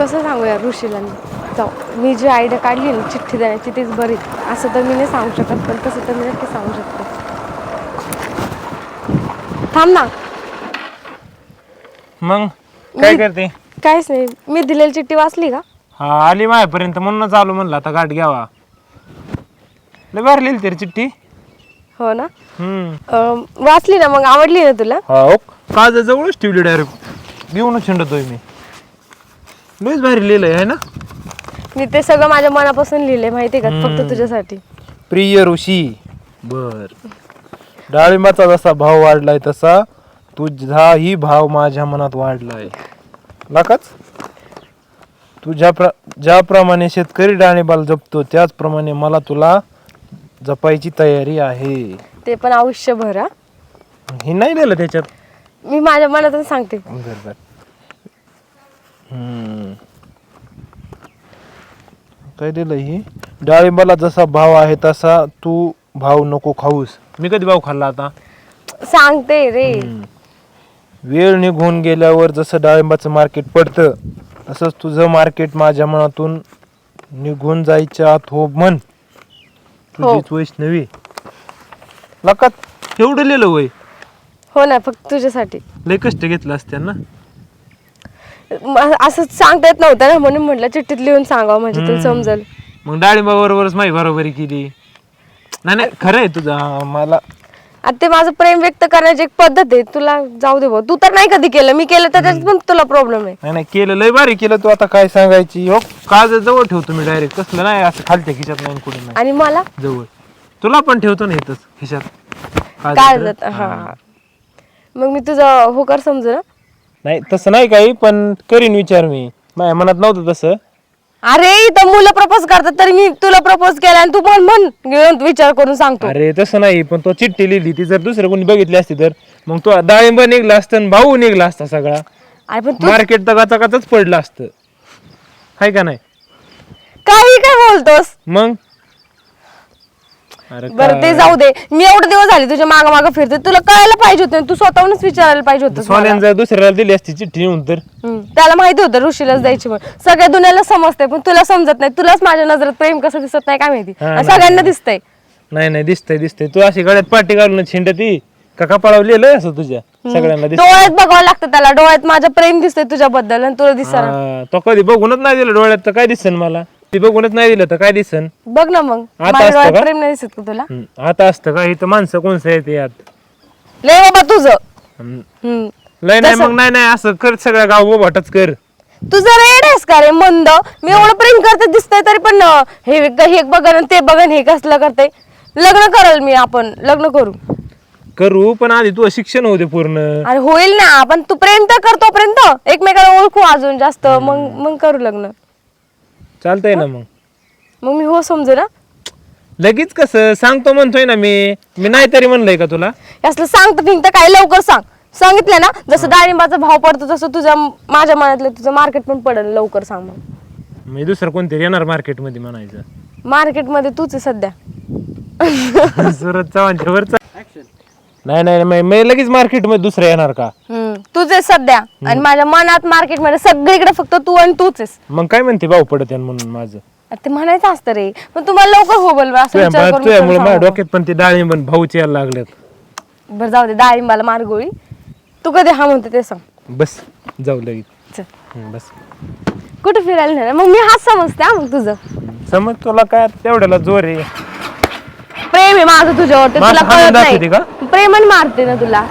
कसं सांगू यार ऋषीला? मी जाऊ. मी जी आयडिया काढली ना चिठ्ठी देण्याची तीच बरी. असं तर मी नाही सांगू शकत पण तसं तर मी नक्की सांगू शकते. थांब ना. मग? काय करते? काहीच नाही. मी दिलेली चिठ्ठी वाचली का? हा आली माझ्यापर्यंत म्हणूनच आलो म्हणलं आता गाठ घ्यावा. लय भारी लिहिली तरी चिठ्ठी. हो ना? अं, वाचली ना मग? आवडली ना तुला? हो. जवळच ठेवली डायरेक्ट. घेऊनच शिंडतोय मी. लयच भारी लिहिलंय आहे ना? मी ते सगळं माझ्या मनापासून लिहिले माहिती का? फक्त तुझ्यासाठी. प्रिय ऋषी. बर. डाळिंबाचा जसा भाव वाढलाय तसा तुझाही भाव माझ्या मनात वाढलाय. लाकाच? तुझ्या प्र ज्याप्रमाणे शेतकरी डाळिंबाला जपतो त्याचप्रमाणे मला तुला जपायची तयारी आहे. ते पण आयुष्यभर हा. हे नाही लिहिलं त्याच्यात? मी माझ्या मनातून सांगते. बर बर. काय दिलं ही? डाळिंबाला जसा भाव आहे तसा तू भाव नको खाऊस. मी कधी भाव खाल्ला आता? सांगते रे. वेळ निघून गेल्यावर जसं डाळिंबाचं मार्केट पडतं तसंच तुझं मार्केट माझ्या मनातून निघून जायच्या आत हो म्हण. तुझीच वैष्णवी. लकात एवढं लिहिलं वय. हो ना फक्त तुझ्यासाठी. लय कष्ट घेतलं असत्या ना. म- असं सांगता येत नव्हतं ना म्हणून म्हटलं चिठ्ठीत लिहून सांगावं म्हणजे तुला समजेल. मग डाळिंबा बरोबरच माही बरोबरी केली. नाही नाही खरं आहे तुझा. मला आता ते माझं प्रेम व्यक्त करण्याची एक पद्धत आहे. तुला जाऊ दे भाऊ. तू तर नाही कधी केलं. मी केलं तर त्याच्यात पण तुला प्रॉब्लेम आहे. नाही नाही केलं. लय भारी केलं तू आता काय सांगायची. हो काज जवळ ठेवतो मी डायरेक्ट कसलं नाही असं खालच्या खिशात नाही कुठे नाही. आणि मला? जवळ. तुला पण ठेवतो ना इथंच खिशात. काय तर. जात हा. हा. मग मी तुझं होकार समजू ना? नाही तसं नाही काही पण करीन विचार मी. माझ्या मनात नव्हतं तसं. अरे इथं मुलं प्रपोज करतात तरी मी तुला प्रपोज केला आणि तू पण म्हण घेऊन विचार करून सांगतो. अरे तसं नाही पण तो चिठ्ठी लिहिली ती जर दुसरं कोणी बघितली असती तर मग तो डाळिंब निघला असतं आणि भाऊ निघला असता सगळा. अरे पण तू मार्केट तर गाचागाचच पडलं असतं. हाय का नाही? काही काय बोलतोस? मग? अरे बरं ते? जाऊ दे. मी एवढे दिवस झाले तुझ्या माग माग फिरते. तुला कळायला पाहिजे होतं तू स्वतःहूनच विचारायला पाहिजे होतं सोन्यानं जर दुसऱ्याला दिली असती चिठ्ठी नेऊन तर? त्याला माहिती होतं ऋषीलाच द्यायची म्हणून. सगळ्या दुनियाला समजते पण तुला समजत नाही. तुलाच माझ्या नजरेत प्रेम कसं दिसत नाही काय माहिती? हा, आणि सगळ्यांना दिसतंय. नाही नाही दिसतंय दिसतंय. तू अशी गळ्यात पाठी घालून छिंडती का कपाळावर लिहिलंय असं तुझ्या? सगळ्यांना दिसत डोळ्यात बघावं लागतं त्याला. डोळ्यात माझं प्रेम दिसतंय तुझ्याबद्दल आणि तुला दिसणार तो कधी बघूनच नाही दिलं डोळ्यात. तर काय दिसन मला? ती बघूनच नाही दिलं तर काय दिसन? बघ ना मग. आता माझ्या असतं डोळ्यात का? प्रेम नाही दिसत का तुला? हम्म, आता असतं का? इथं माणसं कोणसं येते यात? लय बाबा तुझं. हम्म, हम्म. लय नाही मग नाही नाही असं कर सगळ्या गाव बोभाटच कर. तू जरा येडेस का रे मंद? मी एवढं प्रेम करते दिसतंय तरी पण अं, हे हे बघन आणि ते बघन हे कसलं करते लग्न करल मी आपण. लग्न करू. करू पण आधी तू शिक्षण होते पूर्ण. अरे होईल ना आपण तू प्रेम तर कर तोपर्यंत. एकमेकाला ओळखू अजून जास्त. मग मग करू लग्न. चालतंय ना मग? मग. मी हो समजू ना. लगेच कसं? सांगतो म्हणतोय ना मी. मी नाही तरी म्हणलंय का तुला? असलं सांगतं फिंगतं काय लवकर सांग. सांगितलं ना जसं डाळिंबाचा भाव पडतो तसं तुझ्या माझ्या मनातलं तुझं मार्केट पण पडेल लवकर सांग मग. मी दुसरं कोणतरी येणार मार्केटमध्ये म्हणायचं? मार्केटमध्ये तूच आहे सध्या. सुरत चव्हाणच्या वरचा. नाही नाही नाही, मी लगेच मार्केटमध्ये दुसरं येणार का? हम्म, आहे सध्या. आणि माझ्या मनात मार्केटमध्ये सगळीकडे फक्त तू आणि तूच आहेस. मग काय म्हणते भाऊ पडत म्हणून माझं? अरे ते म्हणायचं असतं रे. पण तुम्हाला लवकर हो बोल असं विचार करून तुझ्यामुळे करून माझ्या सांगू. डोक्यात पण ते डाळिंब आणि भाऊचे यायला लागलेत. बरं जाऊ दे डाळिंबाला मारगोळी तू कधी हा म्हणते ते सांग. बस जाऊ लगेच. चल. हं, बस. कुठे फिरायला नेणार? मग मी हाच समजते हा मग तुझं. समज तुला काय तेवढ्याला जोर आहे. प्रेम आहे माझं तुझ्यावर तुला हाणून कळत दाखवते नाही. का? प्रेमाने मारते ना तुला.